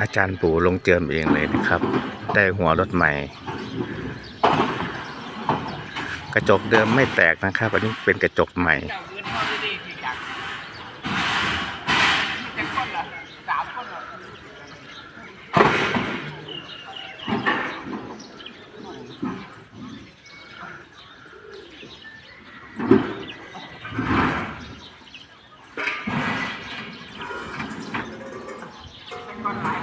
อาจารย์ปู่ลงเจิมเองเลยนะครับ ได้หัวรถใหม่ กระจกเดิมไม่แตกนะครับอันนี้เป็นกระจกใหม่เจ้าเงินเท่านี้ดีคือนละสามคนละเป็นคนหน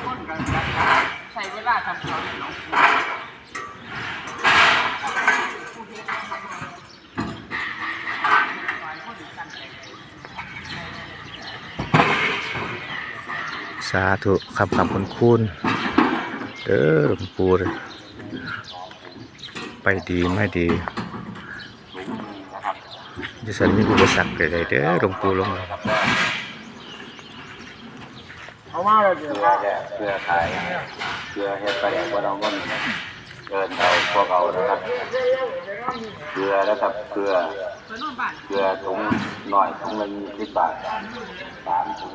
เวลาทำเขาเนี่ยน้องหลงสาธุคำคำคุณคุณเด้อหลวงปู่เลยไปดีไม่ดีดิฉันมีอุปสรรคใดๆเด้อหลวงปู่ลงมา เอามาเราเดี๋ยวเพื่าแหละเพื่อขายเพื่อเฮ็ดไปแดกว่าเราเงินเกินเอาพวกเอานะครับ เกลือแล้วกับเกลือเพื่อนร่วมบ้านเกลือถุงหน่อยถุงละยี่สิบบาทสามถุง